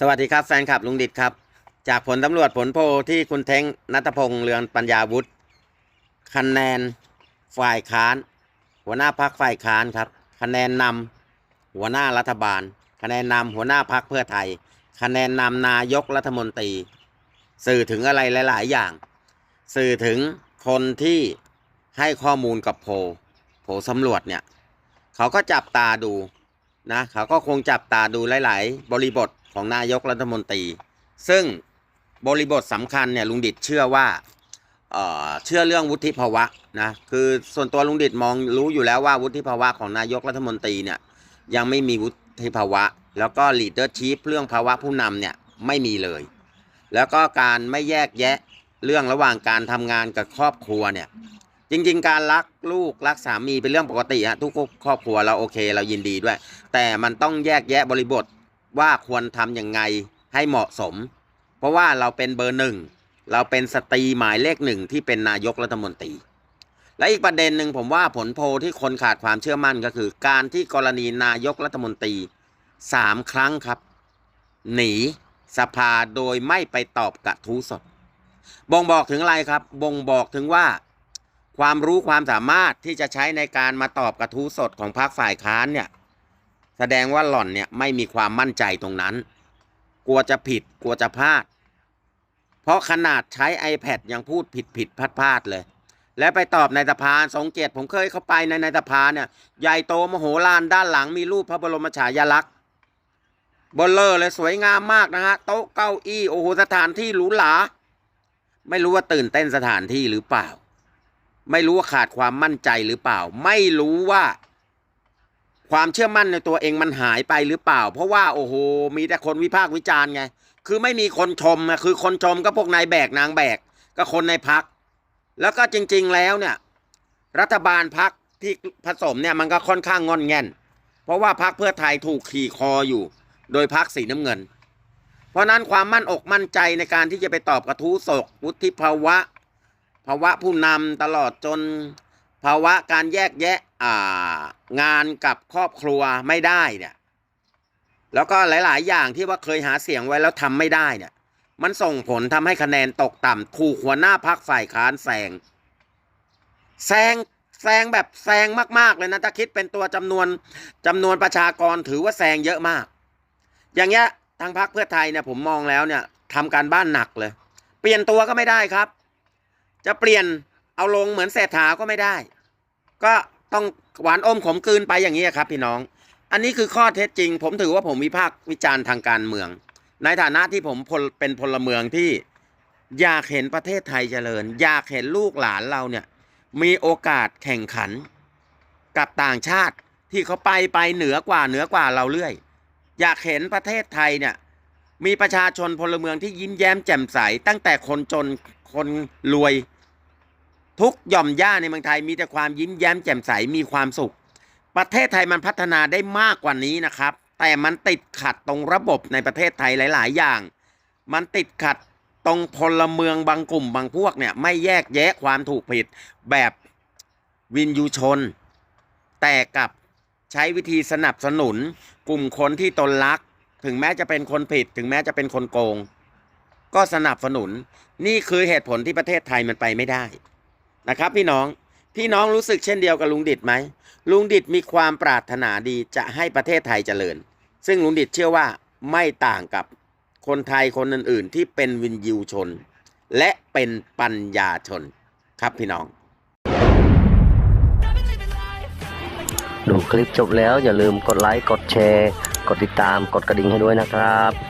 สวัสดีครับแฟนคลับลุงดิดครับ จากผลตำรวจผลโพที่คุณเท้งนัทพงษ์เรืองปัญญาวุฒิคะแนนฝ่ายค้าน หัวหน้าพักฝ่ายค้านครับ คะแนนนำหัวหน้ารัฐบาล คะแนนนำหัวหน้าพักเพื่อไทย คะแนนนำนายกรัฐมนตรี สื่อถึงอะไรหลาย ๆ อย่าง สื่อถึงคนที่ให้ข้อมูลกับโพโพลสำรวจเนี่ยเขาก็จับตาดูนะเขาก็คงจับตาดูหลาย ๆ บริบท ของนายกรัฐมนตรี ซึ่งบริบทสำคัญเนี่ยลุงดิดเชื่อว่าเอ่อเชื่อเรื่องวุฒิภาวะนะคือส่วนตัวลุงดิดมองรู้อยู่แล้วว่าวุฒิภาวะของนายกรัฐมนตรีเนี่ยยังไม่มีวุฒิภาวะ แล้วก็ leadership เรื่องภาวะผู้นำเนี่ยไม่มีเลย แล้วก็การไม่แยกแยะเรื่องระหว่างการทำงานกับครอบครัวเนี่ยจริงๆ การรักลูกรักสามีเป็นเรื่องปกติฮะทุกครอบครัวเราโอเคเรายินดีด้วย แต่มันต้องแยกแยะบริบท ว่าควรทำยังไงให้เหมาะสม เพราะว่าเราเป็นเบอร์หนึ่ง เราเป็นสตรีหมายเลขหนึ่งที่เป็นนายกรัฐมนตรี และอีกประเด็นหนึ่งผมว่าผลโพลที่คนขาดความเชื่อมั่นก็คือ การที่กรณีนายกรัฐมนตรีสามครั้งครับ หนีสภาโดยไม่ไปตอบกระทู้สด บ่งบอกถึงอะไรครับ บ่งบอกถึงว่า ความรู้ความสามารถที่จะใช้ในการมาตอบกระทู้สดของพรรคฝ่ายค้านเนี่ย แสดงว่าหล่อนเนี่ยไม่มีความมั่นใจตรงนั้น กลัวจะผิดกลัวจะพลาด เพราะขนาดใช้ iPad ยังพูดผิดผิดพลาดพลาดเลย และไปตอบในสภาสงเกตผมเคยเข้าไปในในสภาเนี่ยใหญ่โตมโหฬารด้านหลังมีรูปพระบรมฉายาลักษณ์บลเลอร์เลยสวยงามมากนะฮะโต๊ะเก้าอี้โอ้โหสถานที่หรูหราไม่รู้ว่าตื่นเต้นสถานที่หรือเปล่า ไม่รู้ว่าขาดความมั่นใจหรือเปล่า ไม่รู้ว่า ความเชื่อมั่นในตัวเองมันหายไปหรือเปล่า เพราะว่าโอ้โหมีแต่คนวิพากษ์วิจารณ์ไง คือไม่มีคนชมนะคือคนชมก็พวกนายแบกนางแบก ก็คนในพัก แล้วก็จริง ๆแล้วเนี่ย รัฐบาลพักที่ผสมเนี่ยมันก็ค่อนข้างงอนแง่น เพราะว่าพักเพื่อไทยถูกขี่คออยู่ โดยพักสีน้ำเงิน เพราะนั้นความมั่นอกมั่นใจในการที่จะไปตอบกระทู้ศกวุฒิภาวะ ภาวะผู้นำตลอดจน ภาวะการแยกแยะอ่างานกับครอบครัวไม่ได้เนี่ยแล้วก็หลาย ๆ อย่างที่ว่าเคยหาเสียงไว้แล้วทำไม่ได้เนี่ย มันส่งผลทำให้คะแนนตกต่ำถูกหัวหน้าพักฝ่ายค้านแซงแซงแซงแบบแซงมาก ๆ เลยนะถ้าคิดเป็นตัวจำนวนจำนวนประชากรถือว่าแซงเยอะมาก อย่างเงี้ยทางพักเพื่อไทยเนี่ยผมมองแล้วเนี่ยทำการบ้านหนักเลย เปลี่ยนตัวก็ไม่ได้ครับ จะเปลี่ยน เอาลงเหมือนเศรษฐาก็ไม่ได้ ก็ต้องหวานอมขมกืนไปอย่างนี้ครับ พี่น้อง อันนี้คือข้อเท็จจริง ผมถือว่าผมวิพากษ์วิจารณ์ทางการเมือง ในฐานะที่ผมพลเป็นพลเมืองที่อยากเห็นประเทศไทยเจริญ อยากเห็นลูกหลานเราเนี่ย มีโอกาสแข่งขัน กับต่างชาติที่เขาไปไปเหนือกว่าเหนือกว่าเราเรื่อย อยากเห็นประเทศไทยเนี่ยมีประชาชนพลเมืองที่ยิ้มแย้มแจ่มใสตั้งแต่คนจนคนรวย ทุกหย่อมย่าในเมืองไทยมีแต่ความยิ้มแย้มแจ่มใสมีความสุข ประเทศไทยมันพัฒนาได้มากกว่านี้นะครับ แต่มันติดขัดตรงระบบในประเทศไทยหลาย ๆ อย่าง มันติดขัดตรงพลเมืองบางกลุ่มบางพวกเนี่ยไม่แยกแยะความถูกผิดแบบวินยูชน แต่กับใช้วิธีสนับสนุนกลุ่มคนที่ตนรัก ถึงแม้จะเป็นคนผิด ถึงแม้จะเป็นคนโกง ก็สนับสนุนนี่คือเหตุผลที่ประเทศไทยมันไปไม่ได้ นะครับ พี่น้องพี่น้องรู้สึกเช่นเดียวกับลุงดิดไหมลุงดิดมีความปรารถนาดีจะให้ประเทศไทยเจริญ ซึ่งลุงดิดเชื่อว่าไม่ต่างกับคนไทยคนอื่น ๆ ที่เป็นวินยูชน และเป็นปัญญาชนครับพี่น้อง ดูคลิปจบแล้วอย่าลืมกดไลค์กดแชร์ กดติดตามกดกระดิ่งให้ด้วยนะครับ